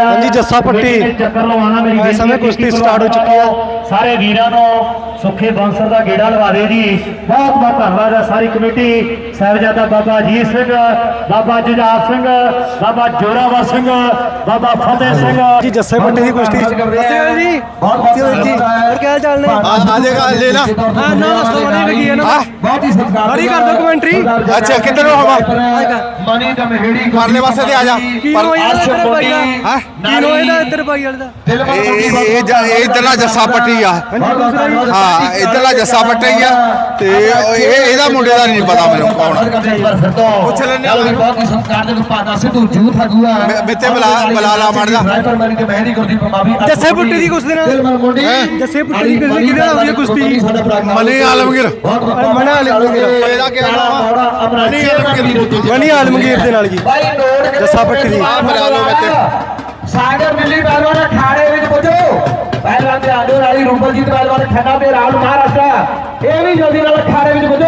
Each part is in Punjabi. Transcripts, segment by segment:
ਹਾਂਜੀ, ਜੱਸਾ ਪੱਟੀ। ਇਸ ਸਮੇਂ ਕੁਸ਼ਤੀ start ਹੋ ਚੁੱਕੀ ਹੈ। ਸਾਰੇ ਵੀਰਾਂ ਨੂੰ ਸੁੱਖੇ ਬੰਸਰ ਦਾ ਗੇੜਾ ਲਵਾ ਦਿਓ ਜੀ। ਬਹੁਤ ਬਹੁਤ ਧੰਨਵਾਦ ਹੈ ਸਾਰੀ ਕਮੇਟੀ ਸਾਹਿਬਜ਼ਾਦਾ ਬਾਬਾ ਅਜੀਤ ਸਿੰਘ ਬਾਬਾ ਜੁਝਾਰ ਸਿੰਘ ਬਾਬਾ ਜੋਰਾਵਰ ਸਿੰਘ ਬਾਬਾ ਫਤਿਹ ਸਿੰਘ। ਜੀ ਜੱਸੇ ਪੱਟੀ ਦੀ ਕੁਸ਼ਤੀ। ਅਕਾਲ ਜੀ ਬਹੁਤ ਜੀ ਹੋਰ ਕੀ ਹਾਲ ਚਾਲ ਨੇ? ਆ ਆ ਜਾਏਗਾ ਲੈ ਲਾ। ਹਾਂ ਨਾ ਸੋਹਣੀ ਲੱਗੀ ਹੈ ਨਾ ਹਾਂ ਬਹੁਤ ਹੀ ਸਤਿਕਾਰ ਬੜੀ ਕਰ ਦਿਓ ਕਮੈਂਟਰੀ। ਅੱਛਾ ਕਿੱਧਰ ਨੂੰ ਹਵਾ? ਮਨੀ ਦਾ ਮਹਿੜੀ ਪਰਲੇ ਪਾਸੇ ਤੇ ਆ ਜਾ। ਕੀ ਨੋ ਇਹਦਾ ਇੱਧਰ ਭਾਈ ਦਾ ਹਾਂ। ਕੀ ਨੋ ਇਹਦਾ ਇੱਧਰ ਭਾਈ ਵਾਲੇ ਦਾ? ਦਿਲ ਇਹ ਇਹ- ਇਹ ਜ- ਇਹ ਇਧਰਲਾ ਜੱਸਾ ਪੱਟੀ ਆ ਦੂਸਰਾ ਜੀ ਹਾਂ ਇਧਰਲਾ ਜੱਸਾ ਪੱਟੀ ਆ ਤੇ ਇਹ ਇਹਦਾ ਮੁੰਡੇ ਦਾ ਨਹੀਂ ਪਤਾ ਮੈਨੂੰ ਕੌਣ ਆ। ਪੁੱਛ ਆ। ਬਹੁਤ ਹੀ ਸਤਿਕਾਰ ਦੇ ਪਾਦਾ ਸਿੱਧੂ ਜੂਥ ਹਗੂਆ ਮੇਤੇ ਬੁਲਾ- ਬੁਲਾ ਲਾ ਮਾੜਾ ਜਿਹਾ। ਰਾਈਫਲ ਮਨੀ ਤੇ ਮਹਿੜੀ ਗੁਰਦੀ ਪਮਾਵੀ ਜੱਸੇ ਪੁੱਟੀ ਦੀ ਕੁਸ਼ਤੀ ਨਾਲ ਦਿਲ ਮੁੰਡੀ ਹੈਂ? ਜੱਸੇ ਪੁੱਟੀ ਦੀ ਕੁਸ਼ਤੀ ਕਿਹਦੇ ਨਾਲ ਹੋਈ ਹੈ ਕੁਸ਼ਤੀ ਮਨੀ ਆਲਮਗੀਰ ਮਨਾ ਆਲਮਗੀਰ। ਇਹਦਾ ਕੀ ਨਾਮ ਆ ਮਨੀ ਆਲਮਗੀਰ ਮਨੀ ਆਲਮਗੀਰ ਦੇ ਨਾਲ ਜੀ ਜੱਸਾ ਪੱਟੀ ਦੀ। ਆਹ ਬੁਲਾ ਲਓ ਮੇਤੇ। ਸਾਗਰ ਮਿੱਲੀ ਪਹਿਲਵਾਨ ਅਖਾੜੇ ਵਿੱਚ ਰੂਪਲਜੀਤ ਪਹਿਲਵਾਨ ਖੰਨਾ ਤੇ ਰਾਹੁਲ ਮਹਾਰਾਜਾ ਇਹ ਵੀ ਜਲਦੀ ਨਾਲ ਅਖਾੜੇ ਵਿੱਚ ਪੁੱਜੋ।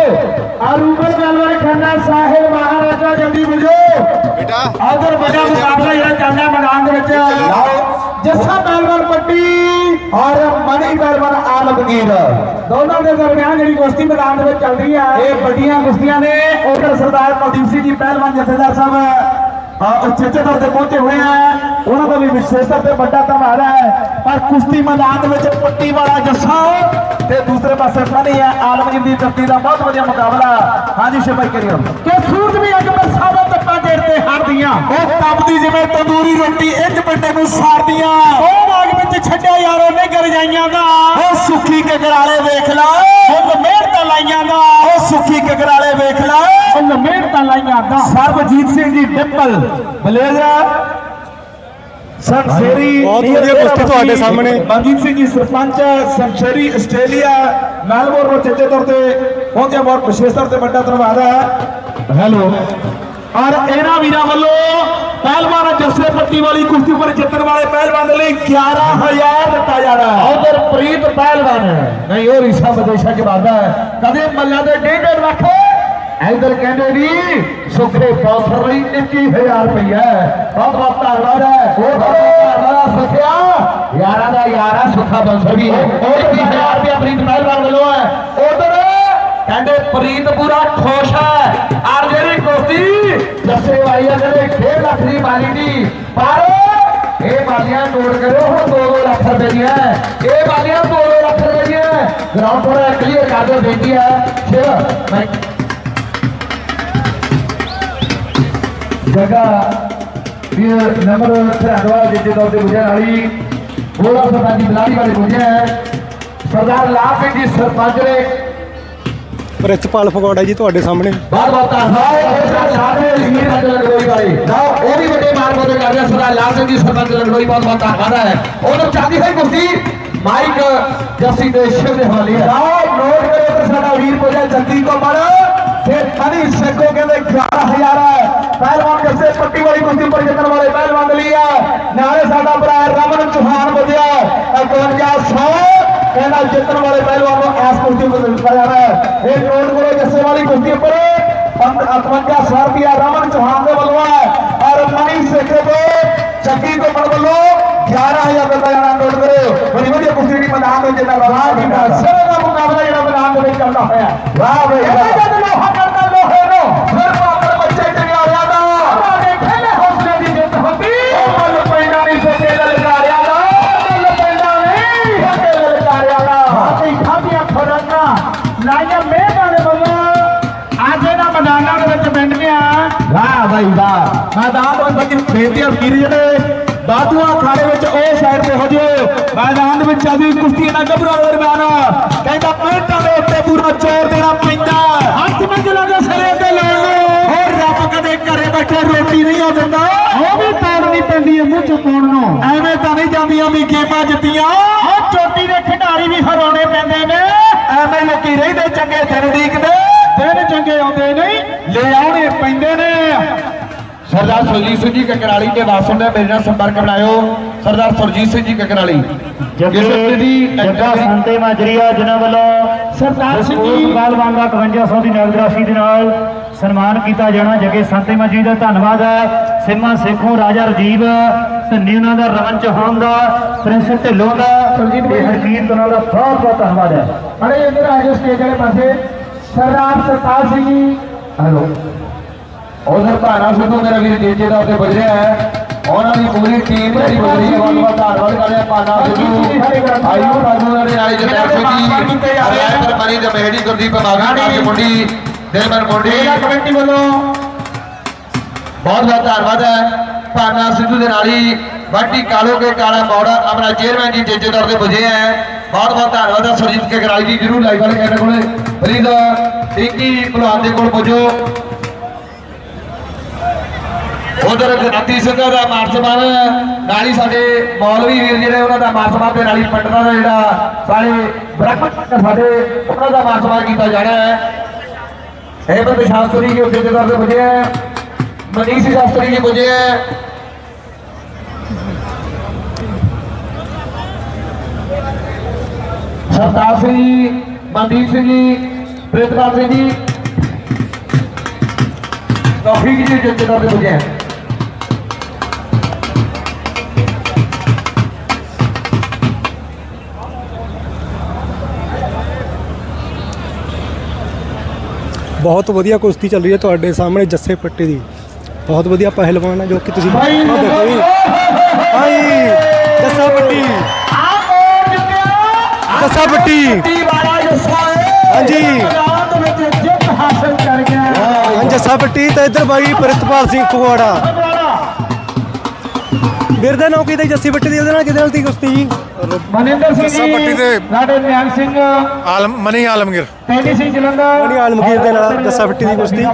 ਆ ਰੂਪਲ ਪਹਿਲਵਾਨ ਖੰਨਾ ਸਾਹਿਬ ਮਹਾਰਾਜਾ ਜਲਦੀ ਪੁੱਜੋ। ਬੇਟਾ। ਆਦਰ ਬੜਾ ਮੁਕਾਬਲਾ ਜਿਹੜਾ ਚੱਲਦਾ ਮੈਦਾਨ ਦੇ ਵਿੱਚ। ਲਓ ਜੱਸਾ ਪਹਿਲਵਾਨ ਪੱਟੀ ਔਰ ਮਣੀ ਪਹਿਲਵਾਨ ਆਲਮਗੀਰ ਦੋਨਾਂ ਦੇ ਦਰਮਿਆਨ ਜਿਹੜੀ ਕੁਸ਼ਤੀ ਮੈਦਾਨ ਦੇ ਵਿੱਚ ਚੱਲ ਰਹੀ ਹੈ ਇਹ ਵੱਡੀਆਂ ਕੁਸ਼ਤੀਆਂ ਨੇ। ਉਧਰ ਸਰਦਾਰ ਕੁਲਦੀਪ ਸਿੰਘ ਜੀ ਪਹਿਲਵਾਨ ਜਥੇਦਾਰ ਸਾਹਿਬ। ਉਚੇਚੇ ਤੌਰ ਤੇ ਪਹੁੰਚੇ ਹੋਏ ਆ। ਉਹਨਾਂ ਦਾ ਵੀ ਵਿਸ਼ੇਸ਼ ਤੌਰ ਤੇ ਵੱਡਾ ਧੰਨਵਾਦ ਹੈ। ਪਰ ਕੁਸ਼ਤੀ ਮੈਦਾਨ ਦੇ ਵਿੱਚ ਪੱਟੀ ਵਾਲਾ ਜੱਸਾ ਤੇ ਦੂਸਰੇ ਪਾਸੇ ਫਨੀ ਹੈ। ਆਲਮਗੀਰ ਦੀ ਧਰਤੀ ਦਾ ਬਹੁਤ ਵਧੀਆ ਮੁਕਾਬਲਾ। ਹਾਂਜੀ ਸ਼ਿਵਾਈ ਕਰਿਓ। ਕਿ ਸੂਰਜ ਵੀ ਅੱਜ ਬਰਸਾਦਾ ਤੱਪਾ ਗੇੜ ਤੇ ਹੜਦੀਆਂ ਉਹ ਤਪਦੀ ਜਿਵੇਂ ਤੰਦੂਰੀ ਰੋਟੀ ਇੰਜ ਪਿੰਡੇ ਨੂੰ ਸਾੜਦੀਆਂ ਵਿੱਚ ਛੱਡਿਆ ਯਾਰੋ ਨੇ ਗਰਜਾਈਆਂ ਦਾ। ਉਹ ਸੁੱਖੀ ਕਗਰਾਲੇ ਵੇਖ ਲਾ। ਉਹ ਮਿਹਨਤਾਂ ਲਾਈਆਂ ਦਾ। ਉਹ ਸੁੱਖੀ ਕਗਰਾਲੇ ਵੇਖ ਲਾ। ਉਹ ਮਿਹਨਤਾਂ ਲਾਈਆਂ ਦਾ। ਸਰਬਜੀਤ ਸਿੰਘ ਜੀ ਡਿੰਪਲ। ਬਲੇਜ਼ਰ ਸੰਸ਼ੇਰੀ ਬਹੁਤ ਵਧੀਆ ਕੁਸ਼ਤੀ ਤੁਹਾਡੇ ਸਾਹਮਣੇ। ਮਨਜੀਤ ਸਿੰਘ ਜੀ ਸਰਪੰਚ ਸੰਸ਼ੇਰੀ ਆਸਟ੍ਰੇਲੀਆ ਮੈਲਬੌਰਨ ਨੂੰ ਚੇਚੇ ਤੌਰ ਤੇ ਪਹੁੰਚਿਆ ਬਹੁਤ ਵਿਸ਼ੇਸ਼ ਤੌਰ ਤੇ ਵੱਡਾ ਧੰਨਵਾਦ ਹੈ। ਹੈਲੋ। ਔਰ ਇਹਨਾਂ ਵੀਰਾਂ ਵੱਲੋਂ ਪਹਿਲਵਾਨ ਜੱਸੇ ਪੱਟੀ ਵਾਲੀ, ਕੁਸ਼ਤੀ ਉੱਪਰ ਜਿੱਤਣ ਵਾਲੇ ਪਹਿਲਵਾਨ ਦੇ ਲਈ 11000 ਦਿੱਤਾ ਜਾ ਉਧਰ ਪ੍ਰੀਤ ਪਹਿਲਵਾਨ, ਨਹੀਂ ਉਹ ਰੀਸਾ ਵਿਦੇਸ਼ਾਂ ਚ ਵਾਦਾ ਹੈ। ਕਦੇ ਮੱਲਾਂ ਦੇ ਡੇਢ ਲੱਖ ਇਧਰ ਕਹਿੰਦੇ ਵੀ ਸੁੱਖੇ ਪੌਥਰ ਲਈ 21000 ਰੁਪਇਆ ਬਹੁਤ ਬਹੁਤ ਧੰਨਵਾਦ ਹੈ। ਬਹੁਤ ਬਹੁਤ ਧੰਨਵਾਦ ਸੁਖਿਆ। ਯਾਰਾਂ ਦਾ ਯਾਰਾ ਸੁੱਖਾ ਬੰਸਰ ਵੀ ਹੈ। 21000 ਰੁਪਇਆ ਪ੍ਰੀਤ ਪਹਿਲਵਾਨ ਵੱਲੋਂ ਹੈ। ਉਧਰ ਕਹਿੰਦੇ ਪ੍ਰੀਤ ਪੂਰਾ ਖੁਸ਼ ਹੈ। ਆਰ ਜਿਹੜੀ ਕੁਸ਼ਤੀ। ਜੱਸੇ ਵਾਈ ਆ 1.5 ਲੱਖ ਦੀ ਮਾਰੀ ਦੀ। ਪਰ ਇਹ ਬਾਲੀਆਂ ਨੋਟ ਕਰੋ ਹੁਣ 2-2 ਲੱਖ ਰੁਪਏ ਦੀਆਂ। ਇਹ ਬਾਲੀਆਂ 2-2 ਲੱਖ ਰੁਪਏ ਦੀਆਂ। ਗਰਾਊਂਡ ਥੋੜਾ ਕਲੀਅਰ ਕਰ ਦਿਓ ਬੇਟੀ ਹੈ ਸ਼ਿਵ ਮੈਂ ਜਗਾ ਵੀ ਨੰਬਰ ਧਰਵਾਲ ਜਿੱਤੇ ਤੌਰ ਤੇ ਗੁਜਰਨ ਵਾਲੀ। ਬੋਲਾ ਸਰਦਾਰ ਜੀ ਬਲਾੜੀ ਵਾਲੇ ਗੁਜਰ ਸਰਦਾਰ ਲਾਭ ਸਿੰਘ ਜੀ, ਸਰਪੰਚ ਨੇ ਪ੍ਰਿਤਪਾਲ ਫਗਵਾੜਾ ਜੀ ਤੁਹਾਡੇ ਸਾਹਮਣੇ। ਬਹੁਤ ਬਹੁਤ ਧੰਨਵਾਦ। ਇਸ ਦੇ ਵੀਰ ਅੱਜ ਲੰਗੜੋਈ ਵਾਲੇ ਲਓ ਉਹ ਵੀ ਵੱਡੇ ਮਾਰ ਬੋਲੇ ਕਰ ਰਿਹਾ ਸਰਦਾਰ ਲਾਲ ਸਿੰਘ ਜੀ ਸਰਪੰਚ ਲੰਗੜੋਈ ਬਹੁਤ ਬਹੁਤ ਧੰਨਵਾਦ ਹੈ। ਉਹਨਾਂ ਚਾਹਦੀ ਹੈ ਕੁਰਸੀ ਮਾਈਕ ਜੱਸੀ ਦੇ ਸ਼ਿਵ ਦੇ ਹਵਾਲੇ ਹੈ। ਲਓ ਨੋਟ ਕਰੋ ਤੇ ਸਾਡਾ ਵੀਰ ਪੁੱਜਾ ਜੱਤੀ ਕੋ ਮਰ ਫਿਰ ਫਨੀ ਸੇਖੋ ਕਹਿੰਦੇ 11000 ਹੈ। ਪਹਿਲਵਾਨ ਜੱਸੇ ਪੱਟੀ ਵਾਲੀ ਕੁਸ਼ਤੀ ਪਰ ਜਿੱਤਣ ਵਾਲੇ ਪਹਿਲਵਾਨ ਦੇ ਲਈ ਹੈ ਨਾਲੇ ਸਾਡਾ ਭਰਾ ਰਮਨ ਚੌਹਾਨ ਪੁੱਜਿਆ 5100 ਕਹਿੰਦਾ ਜਿੱਤਣ ਵਾਲੇ ਪਹਿਲਵਾਨ ਨੂੰ ਐਸ ਕੁਸ਼ਤੀ ਉੱਪਰ ਦਿੱਤਾ ਜਾਣਾ ਹੈ ਇਹ ਨੋਟ ਵਾਲੀ ਕੁਸ਼ਤੀ ਉੱਪਰ 55 ਰੁਪਿਆ ਰਮਨ ਚੌਹਾਨ ਦੇ ਵੱਲੋਂ ਹੈ ਔਰ ਮਨੀ ਸੇਖੇ ਤੋਂ ਚੱਕੀ ਤੋਂ ਮਨ ਵੱਲੋਂ 11000 ਦਿੱਤਾ ਜਾਣਾ ਨੋਟ ਕਰੋ ਬੜੀ ਵਧੀਆ ਕੁਸ਼ਤੀ ਦੀ ਮੈਦਾਨ ਵਿੱਚ ਜਿਹੜਾ ਵਾਹ ਜੀ ਸਿਰੇ ਦਾ ਮੁਕਾਬਲਾ ਜਿਹੜਾ ਮੈਦਾਨ ਵਾਹ ਬਾਈ ਵਾਹ। ਮੈਦਾਨ ਦੇ ਵਿੱਚ ਬੇਨਤੀ ਅਖੀਰ ਜਿਹੜੇ ਬਾਦੂਆ ਖਾੜੇ ਵਿੱਚ ਉਹ ਸਾਈਡ ਤੇ ਹੋ ਜਿਓ। ਮੈਦਾਨ ਦੇ ਵਿੱਚ ਆਦੀ ਕੁਸ਼ਤੀ ਨਾ ਗੱਭਰੂ ਦਰਮਿਆਨ ਕਹਿੰਦਾ ਪੈਂਟਾਂ ਦੇ ਉੱਤੇ ਪੂਰਾ ਜ਼ੋਰ ਦੇਣਾ ਪੈਂਦਾ। ਹੱਥ ਮੰਜਲਾ ਦੇ ਸਿਰੇ ਤੇ ਨੂੰ ਹੋਰ ਰੱਬ ਕਦੇ ਘਰੇ ਬੈਠੇ ਰੋਟੀ ਨਹੀਂ ਆ ਦਿੰਦਾ। ਉਹ ਵੀ ਤਾੜਨੀ ਪੈਂਦੀ ਹੈ ਮੂੰਹ ਚੋਂ ਪਾਉਣ ਨੂੰ। ਐਵੇਂ ਤਾਂ ਨਹੀਂ ਜਾਂਦੀਆਂ ਵੀ ਗੇਮਾਂ ਜਿੱਤੀਆਂ। ਉਹ ਚੋਟੀ ਦੇ ਖਿਡਾਰੀ ਵੀ ਹਰਾਉਣੇ ਪੈਂਦੇ ਨੇ। ਐਵੇਂ ਲੋਕੀ ਰਹਿੰਦੇ ਚੰਗੇ ਦਿਨ ਉਡੀਕਦੇ। ਦਿਨ ਚੰਗੇ ਆਉਂਦੇ ਨਹੀਂ। ਲੈ ਆਉਣੇ ਪੈਂਦੇ ਨੇ। ਸਰਦਾਰ ਸੁਰਜੀਤ ਸਿੰਘ ਜੀ ਕਕਰਾਲੀ ਦੇ ਵਾਸਨ ਨੇ ਮੇਰੇ ਨਾਲ ਸੰਪਰਕ ਬਣਾਇਓ। ਸਰਦਾਰ ਸੁਰਜੀਤ ਸਿੰਘ ਜੀ ਕਕਰਾਲੀ। ਜੱਗੇ ਦੀ ਜੱਗਾ ਸੰਤੇ ਮਾਜਰੀਆ ਜਿਨ੍ਹਾਂ ਵੱਲੋਂ ਸਰਦਾਰ ਸਿੰਘ ਜੀ। ਪਹਿਲਵਾਨ ਦਾ 5500 ਦੀ ਨਗਦ ਰਾਸ਼ੀ ਦੇ ਨਾਲ ਸਨਮਾਨ ਕੀਤਾ ਜਾਣਾ। ਜੱਗੇ ਸੰਤੇ ਮਾਜੀ ਦਾ ਧੰਨਵਾਦ ਹੈ। ਸਿੰਮਾ ਸੇਖੋਂ ਰਾਜਾ ਰਜੀਵ ਧੰਨੀ ਉਹਨਾਂ ਦਾ ਰਮਨ ਚੌਹਾਨ ਦਾ ਪ੍ਰਿੰਸ ਢਿੱਲੋਂ ਦਾ ਤੇ ਹਰਜੀਤ ਉਹਨਾਂ ਦਾ ਬਹੁਤ ਬਹੁਤ ਧੰਨਵਾਦ ਹੈ। ਬੜੇ ਇੱਧਰ ਆ ਜਾਓ ਸਟੇਜ ਵਾਲੇ ਪਾਸੇ। ਸਰਦਾਰ ਸਰਤਾਜ ਸਿੰਘ ਜੀ। ਹਲੋ। ਉਧਰ ਭਾਣਾ ਸਿੱਧੂ ਮੇਰਾ ਵੀਰ ਜੇਜੇ ਦਾ ਉੱਤੇ ਵੱਜ ਰਿਹਾ ਹੈ। ਉਹਨਾਂ ਦੀ ਪੂਰੀ ਟੀਮ ਜਿਹੜੀ ਵੱਜ ਰਹੀ ਹੈ ਬਹੁਤ ਬਹੁਤ ਧੰਨਵਾਦ ਕਰਦੇ ਆ ਭਾਣਾ ਸਿੱਧੂ। ਰਾਜੂ ਦੇ ਨਾਲੇ ਜਨਰਲ ਸਿੰਘ ਜੀ ਰਾਇਪੁਰ ਮਨੀ ਦੇ ਮਹਿੜੀ ਗੁਰਦੀਪ ਦੀ ਮੁੰਡੀ ਦਿਲਮਨ ਮੁੰਡੀ। ਕਮੇਟੀ ਵੱਲੋਂ ਬਹੁਤ ਬਹੁਤ ਧੰਨਵਾਦ ਹੈ। ਭਾਨਾ ਸਿੱਧੂ ਦੇ ਨਾਲ ਹੀ ਵਾਟੀ ਕਾਲੋ ਕੇ ਕਾਲਾ ਮੌੜਾ ਆਪਣਾ ਚੇਅਰਮੈਨ ਜੀ ਜੇਜੇ ਦੌਰ ਦੇ ਪੁੱਜੇ ਹੈ। ਬਹੁਤ ਬਹੁਤ ਧੰਨਵਾਦ ਹੈ। ਸੁਰਜੀਤ ਕੇ ਗਰਾਈ ਜੀ ਜਰੂਰ ਲਾਈਵ ਵਾਲੇ ਕਹਿੰਦੇ ਕੋਲੇ। ਫਰੀਦ ਟਿੰਕੀ ਭਲਵਾਨ ਦੇ ਕੋਲ ਪੁੱਜੋ। ਉਧਰ ਗ੍ਰਾਂਤੀ ਸਿੰਘਾਂ ਦਾ ਮਾਰਚ ਸਨਮਾਨ ਨਾਲ ਹੀ ਸਾਡੇ ਮੌਲਵੀ ਵੀਰ ਜਿਹੜੇ ਉਹਨਾਂ ਦਾ ਮਾਰਚ ਸਨਮਾਨ ਤੇ ਨਾਲ ਹੀ ਪੰਡਤਾਂ ਦਾ ਜਿਹੜਾ ਸਾਰੇ ਬ੍ਰਾਹਮਣ ਸਾਡੇ ਉਹਨਾਂ ਦਾ ਮਾਨ ਸਨਮਾਨ ਕੀਤਾ ਜਾਣਾ ਹੈ। ਇਹ ਬੰਦੇ ਸ਼ਾਸਤਰੀ ਜੀ ਉੱਤੇ ਦੇ ਦੇ ਪੁੱਜੇ ਹੈ ਮਨੀਸ਼ ਸ਼ਾਸਤਰੀ ਜੀ ਪੁੱਜੇ ਹੈ ਸਰਦਾਰ ਸਿੰਘ ਜੀ ਮਨਦੀਪ ਸਿੰਘ ਜੀ, ਪ੍ਰਿਤਪਾਲ ਸਿੰਘ ਜੀ ਤੌਫੀਕ ਜੀ ਉੱਤੇ ਦੇ ਪੁੱਜੇ ਹੈ ਬਹੁਤ ਵਧੀਆ ਕੁਸ਼ਤੀ ਚੱਲ ਰਹੀ ਹੈ ਤੁਹਾਡੇ ਸਾਹਮਣੇ ਜੱਸੇ ਪੱਟੀ ਦੀ। ਬਹੁਤ ਵਧੀਆ ਪਹਿਲਵਾਨ ਹੈ ਜੋ ਕਿ ਤੁਸੀਂ ਆਹ ਦੇਖੋ ਜੀ। ਭਾਈ ਜੱਸਾ ਪੱਟੀ। ਜੱਸਾ ਪੱਟੀ। ਹਾਂਜੀ। ਹਾਂ ਜੱਸਾ ਪੱਟੀ ਤੇ ਇੱਧਰ ਬਾਈ ਪ੍ਰਿਤਪਾਲ ਸਿੰਘ ਫਗਵਾੜਾ। ਵੀਰ ਦਾ ਨਾਮ ਕਿਹਦਾ ਜੱਸੀ ਪੱਟੀ ਦੀ ਉਹਦੇ ਨਾਲ ਕਿਹਦੇ ਨਾਲ ਦੀ ਕੁਸ਼ਤੀ ਜੀ? ਮਨਿੰਦਰ ਸਿੰਘ ਜੱਸਾ ਪੱਟੀ ਜੀ ਦੇ- ਸਾਡੇ ਨਿਹੰਗ ਸਿੰਘ ਆਲਮ ਮਨੀ ਆਲਮਗੀਰ। ਟੈਨੀ ਸਿੰਘ ਜਲੰਧਰ। ਮਣੀ ਆਲਮਗੀਰ ਦੇ ਨਾਲ ਜੱਸਾ ਪੱਟੀ ਦੀ ਕੁਸ਼ਤੀ।